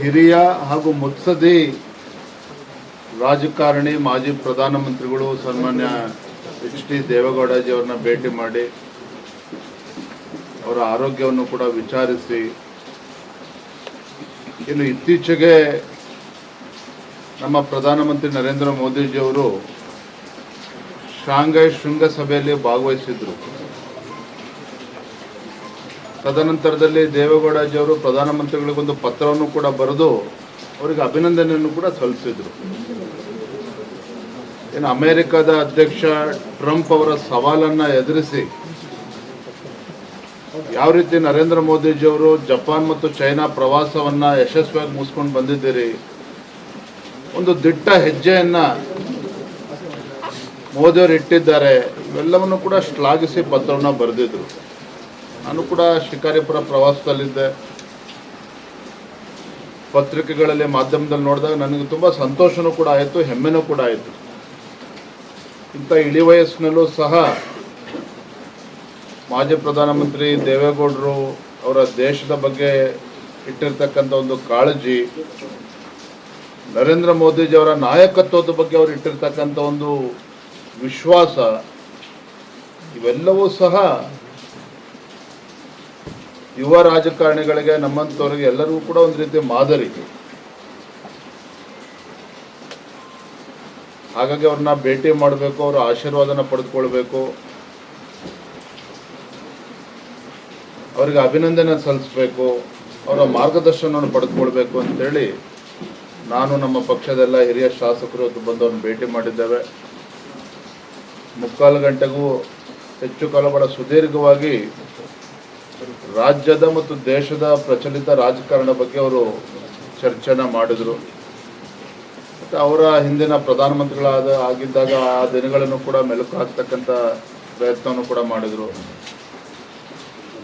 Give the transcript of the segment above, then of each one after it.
ಹಿರಿಯ ಹಾಗೂ ಮುತ್ಸದಿ ರಾಜಕಾರಣಿ ಮಾಜಿ ಪ್ರಧಾನಮಂತ್ರಿಗಳು ಸನ್ಮಾನ್ಯ ಎಚ್ ಡಿ ದೇವೇಗೌಡಜಿಯವ್ರನ್ನ ಭೇಟಿ ಮಾಡಿ ಅವರ ಆರೋಗ್ಯವನ್ನು ಕೂಡ ವಿಚಾರಿಸಿ, ಇನ್ನು ಇತ್ತೀಚೆಗೆ ನಮ್ಮ ಪ್ರಧಾನಮಂತ್ರಿ ನರೇಂದ್ರ ಮೋದಿಜಿಯವರು ಶಾಂಘೈ ಶೃಂಗಸಭೆಯಲ್ಲಿ ಭಾಗವಹಿಸಿದ್ರು. ತದನಂತರದಲ್ಲಿ ದೇವೇಗೌಡಜಿಯವರು ಪ್ರಧಾನಮಂತ್ರಿಗಳಿಗೊಂದು ಪತ್ರವನ್ನು ಕೂಡ ಬರೆದು ಅವರಿಗೆ ಅಭಿನಂದನೆಯನ್ನು ಕೂಡ ಸಲ್ಲಿಸಿದ್ರು. ಏನು ಅಮೆರಿಕದ ಅಧ್ಯಕ್ಷ ಟ್ರಂಪ್ ಅವರ ಸವಾಲನ್ನ ಎದುರಿಸಿ ಯಾವ ರೀತಿ ನರೇಂದ್ರ ಮೋದಿಜಿಯವರು ಜಪಾನ್ ಮತ್ತು ಚೈನಾ ಪ್ರವಾಸವನ್ನ ಯಶಸ್ವಿಯಾಗಿ ಮುಗಿಸ್ಕೊಂಡು ಬಂದಿದ್ದೀರಿ, ಒಂದು ದಿಟ್ಟ ಹೆಜ್ಜೆಯನ್ನ ಮೋದಿಯವರು ಇಟ್ಟಿದ್ದಾರೆ, ಇವೆಲ್ಲವನ್ನು ಕೂಡ ಶ್ಲಾಘಿಸಿ ಪತ್ರವನ್ನು ಬರೆದಿದ್ರು. ನಾನು ಕೂಡ ಶಿಕಾರಿಪುರ ಪ್ರವಾಸದಲ್ಲಿದ್ದೆ. ಪತ್ರಿಕೆಗಳಲ್ಲಿ, ಮಾಧ್ಯಮದಲ್ಲಿ ನೋಡಿದಾಗ ನನಗೆ ತುಂಬ ಸಂತೋಷನೂ ಕೂಡ ಆಯಿತು, ಹೆಮ್ಮೆನೂ ಕೂಡ ಆಯಿತು. ಇಂಥ ಇಳಿ ವಯಸ್ಸಿನಲ್ಲೂ ಸಹ ಮಾಜಿ ಪ್ರಧಾನಮಂತ್ರಿ ದೇವೇಗೌಡರು ಅವರ ದೇಶದ ಬಗ್ಗೆ ಇಟ್ಟಿರ್ತಕ್ಕಂಥ ಒಂದು ಕಾಳಜಿ, ನರೇಂದ್ರ ಮೋದಿಜಿ ಅವರ ನಾಯಕತ್ವದ ಬಗ್ಗೆ ಅವರು ಇಟ್ಟಿರ್ತಕ್ಕಂಥ ಒಂದು ವಿಶ್ವಾಸ, ಇವೆಲ್ಲವೂ ಸಹ ಯುವ ರಾಜಕಾರಣಿಗಳಿಗೆ ನಮ್ಮಂಥವ್ರಿಗೆ ಎಲ್ಲರಿಗೂ ಕೂಡ ಒಂದು ರೀತಿ ಮಾದರಿ ಹಾಗಾಗಿ ಅವ್ರನ್ನ ಭೇಟಿ ಮಾಡಬೇಕು, ಅವರ ಆಶೀರ್ವಾದನ ಪಡೆದುಕೊಳ್ಬೇಕು. ಅವರಿಗೆ ಅಭಿನಂದನೆ ಸಲ್ಲಿಸಬೇಕು, ಅವರ ಮಾರ್ಗದರ್ಶನವನ್ನು ಪಡೆದುಕೊಳ್ಬೇಕು ಅಂತೇಳಿ ನಾನು ನಮ್ಮ ಪಕ್ಷದೆಲ್ಲ ಹಿರಿಯ ಶಾಸಕರು ಬಂದು ಭೇಟಿ ಮಾಡಿದ್ದೇವೆ. ಮುಕ್ಕಾಲು ಗಂಟೆಗೂ ಹೆಚ್ಚು ಕಾಲ ಬಹಳ ಸುದೀರ್ಘವಾಗಿ ರಾಜ್ಯದ ಮತ್ತು ದೇಶದ ಪ್ರಚಲಿತ ರಾಜಕಾರಣ ಬಗ್ಗೆ ಅವರು ಚರ್ಚೆನ ಮಾಡಿದರು. ಮತ್ತು ಅವರ ಹಿಂದಿನ ಪ್ರಧಾನಮಂತ್ರಿಗಳಾದ ಆಗಿದ್ದಾಗ ಆ ದಿನಗಳನ್ನು ಕೂಡ ಮೆಲುಕು ಹಾಕ್ತಕ್ಕಂಥ ಪ್ರಯತ್ನವನ್ನು ಕೂಡ ಮಾಡಿದರು.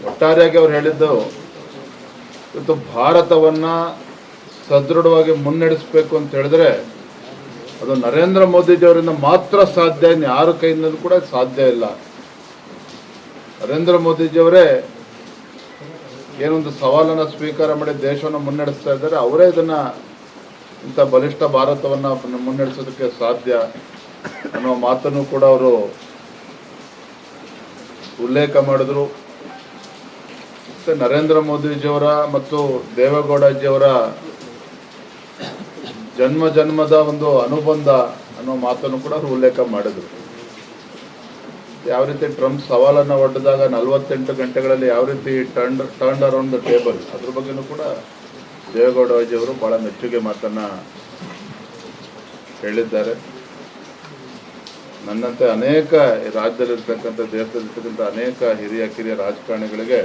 ಒಟ್ಟಾರೆಯಾಗಿ ಅವ್ರು ಹೇಳಿದ್ದು, ಇವತ್ತು ಭಾರತವನ್ನ ಸದೃಢವಾಗಿ ಮುನ್ನಡೆಸಬೇಕು ಅಂತ ಹೇಳಿದ್ರೆ, ಅದು ನರೇಂದ್ರ ಮೋದಿಜಿಯವರಿಂದ ಮಾತ್ರ ಸಾಧ್ಯ ಯಾರ ಕೈಯಿಂದಲೂ ಕೂಡ ಸಾಧ್ಯ ಇಲ್ಲ. ನರೇಂದ್ರ ಮೋದಿಜಿಯವರೇ ಏನೊಂದು ಸವಾಲನ್ನು ಸ್ವೀಕಾರ ಮಾಡಿ ದೇಶವನ್ನು ಮುನ್ನಡೆಸ್ತಾ ಇದ್ದಾರೆ, ಅವರೇ ಇದನ್ನ ಇಂಥ ಬಲಿಷ್ಠ ಭಾರತವನ್ನು ಮುನ್ನಡೆಸೋದಕ್ಕೆ ಸಾಧ್ಯ ಅನ್ನೋ ಮಾತನ್ನು ಕೂಡ ಅವರು ಉಲ್ಲೇಖ ಮಾಡಿದ್ರು. ಮತ್ತೆ ನರೇಂದ್ರ ಮೋದಿಜಿಯವರ ಮತ್ತು ದೇವೇಗೌಡಜಿಯವರ ಜನ್ಮ ಜನ್ಮದ ಒಂದು ಅನುಬಂಧ ಅನ್ನೋ ಮಾತನ್ನು ಕೂಡ ಅವರು ಉಲ್ಲೇಖ ಮಾಡಿದ್ರು. ಯಾವ ರೀತಿ ಟ್ರಂಪ್ ಸವಾಲನ್ನು ಒಡ್ಡಿದಾಗ ನಲವತ್ತೆಂಟು ಗಂಟೆಗಳಲ್ಲಿ ಯಾವ ರೀತಿ turn turn around the table ಅದ್ರ ಬಗ್ಗೆನೂ ಕೂಡ ದೇವೇಗೌಡ ದೇವೇಗೌಡಜಿಯವರು ಬಹಳ ಮೆಚ್ಚುಗೆ ಮಾತನ್ನ ಹೇಳಿದ್ದಾರೆ. ನನ್ನಂತೆ ಅನೇಕ ರಾಜ್ಯದಲ್ಲಿರ್ತಕ್ಕಂಥ ದೇಶದಲ್ಲಿರ್ತಕ್ಕಂಥ ಅನೇಕ ಹಿರಿಯ ಕಿರಿಯ ರಾಜಕಾರಣಿಗಳಿಗೆ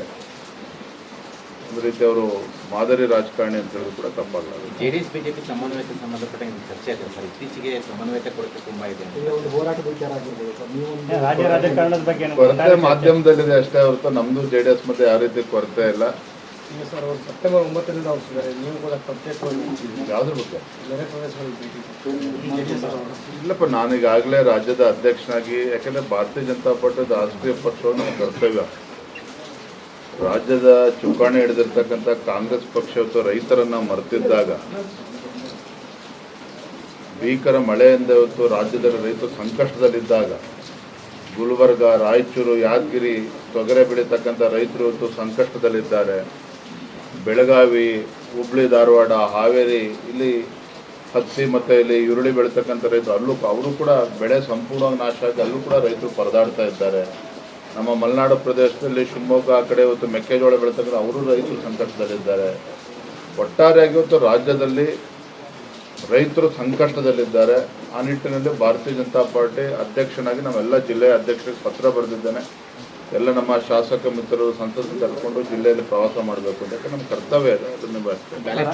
ಒಂದು ರೀತಿ ಅವರು ಮಾದರಿ ರಾಜಕಾರಣಿ ಅಂತ ಹೇಳಿದ್ರು ಕೂಡ ತಪ್ಪಾಗಲ್ಲ. ಜೆಡಿಎಸ್ ಬಿಜೆಪಿ ಸಮನ್ವಯತೆ ಸಂಬಂಧಪಟ್ಟಂಗೆ ಚರ್ಚೆ ಆಗಿದೆ ಸರ್. ಇತ್ತೀಚೆಗೆ ಸಮನ್ವಯತೆ ಕೊರತೆ ತುಂಬಾ ಇದೆ ಈಗ ಒಂದು ಹೋರಾಟದ ವಿಚಾರ ಆಗಿರ್ಬೋದು ಸರ್. ನೀವು ರಾಜ್ಯ ರಾಜಕಾರಣದ ಬಗ್ಗೆ ಏನು ಕೊರತೆ ಮಾಧ್ಯಮದಲ್ಲಿದೆ ಅಷ್ಟೇ ಹೊರತು ನಮ್ದು ಜೆಡಿಎಸ್ ಡಿ ಎಸ್ ಮತ್ತೆ ಯಾವ ರೀತಿ ಕೊರತೆ ಇಲ್ಲ. ಸೆಪ್ಟೆಂಬರ್ ಒಂಬತ್ತರಿಂದ ನೀವು ಕೂಡ ಯಾವ್ದ್ರ ಬಗ್ಗೆ? ಇಲ್ಲಪ್ಪ ನಾನೀಗಾಗಲೇ ರಾಜ್ಯದ ಅಧ್ಯಕ್ಷನಾಗಿ ಯಾಕಂದ್ರೆ ಭಾರತೀಯ ಜನತಾ ಪಾರ್ಟಿ ರಾಷ್ಟ್ರೀಯ ಪಕ್ಷವನ್ನು ಕರ್ತವ್ಯ. ರಾಜ್ಯದ ಚುಕ್ಕಾಣಿ ಹಿಡಿದಿರ್ತಕ್ಕಂಥ ಕಾಂಗ್ರೆಸ್ ಪಕ್ಷ ಇವತ್ತು ರೈತರನ್ನ ಮರೆತಿದ್ದಾಗ, ಭೀಕರ ಮಳೆಯಿಂದ ಇವತ್ತು ರಾಜ್ಯದಲ್ಲಿ ರೈತರು ಸಂಕಷ್ಟದಲ್ಲಿದ್ದಾಗ, ಗುಲ್ಬರ್ಗ, ರಾಯಚೂರು, ಯಾದಗಿರಿ ತೊಗರೆ ಬೆಳೀತಕ್ಕಂಥ ರೈತರು ಇವತ್ತು ಸಂಕಷ್ಟದಲ್ಲಿದ್ದಾರೆ. ಬೆಳಗಾವಿ, ಹುಬ್ಳಿ, ಧಾರವಾಡ, ಹಾವೇರಿ, ಇಲ್ಲಿ ಹತ್ತಿ ಮತ್ತು ಇಲ್ಲಿ ಈರುಳ್ಳಿ ಬೆಳೀತಕ್ಕಂಥ ರೈತರು, ಅಲ್ಲೂ ಅವರು ಕೂಡ ಬೆಳೆ ಸಂಪೂರ್ಣವಾಗಿ ನಾಶ ಆಗಿ ಅಲ್ಲೂ ಕೂಡ ರೈತರು ಪರದಾಡ್ತಾ ಇದ್ದಾರೆ. ನಮ್ಮ ಮಲೆನಾಡು ಪ್ರದೇಶದಲ್ಲಿ ಶಿವಮೊಗ್ಗ ಆ ಕಡೆ ಇವತ್ತು ಮೆಕ್ಕೆಜೋಳ ಬೆಳೆತಕ್ಕಂಥ ಅವರು ರೈತರು ಸಂಕಷ್ಟದಲ್ಲಿದ್ದಾರೆ. ಒಟ್ಟಾರೆಯಾಗಿ ಇವತ್ತು ರಾಜ್ಯದಲ್ಲಿ ರೈತರು ಸಂಕಷ್ಟದಲ್ಲಿದ್ದಾರೆ. ಆ ನಿಟ್ಟಿನಲ್ಲಿ ಭಾರತೀಯ ಜನತಾ ಪಾರ್ಟಿ ಅಧ್ಯಕ್ಷನಾಗಿ ನಾವೆಲ್ಲ ಜಿಲ್ಲೆಯ ಅಧ್ಯಕ್ಷರಿಗೆ ಪತ್ರ ಬರೆದಿದ್ದೇನೆ. ಎಲ್ಲ ನಮ್ಮ ಶಾಸಕ ಮಿತ್ರರು ಸಂಸದರು ಕರ್ಕೊಂಡು ಜಿಲ್ಲೆಯಲ್ಲಿ ಪ್ರವಾಸ ಮಾಡಬೇಕು ಅಂತ. ನಮ್ಮ ಕರ್ತವ್ಯ ಇದೆ ಅದನ್ನು ನಿಭಾಯಿಸ್ತೇನೆ ಬ್ಯಾಲೆಟ್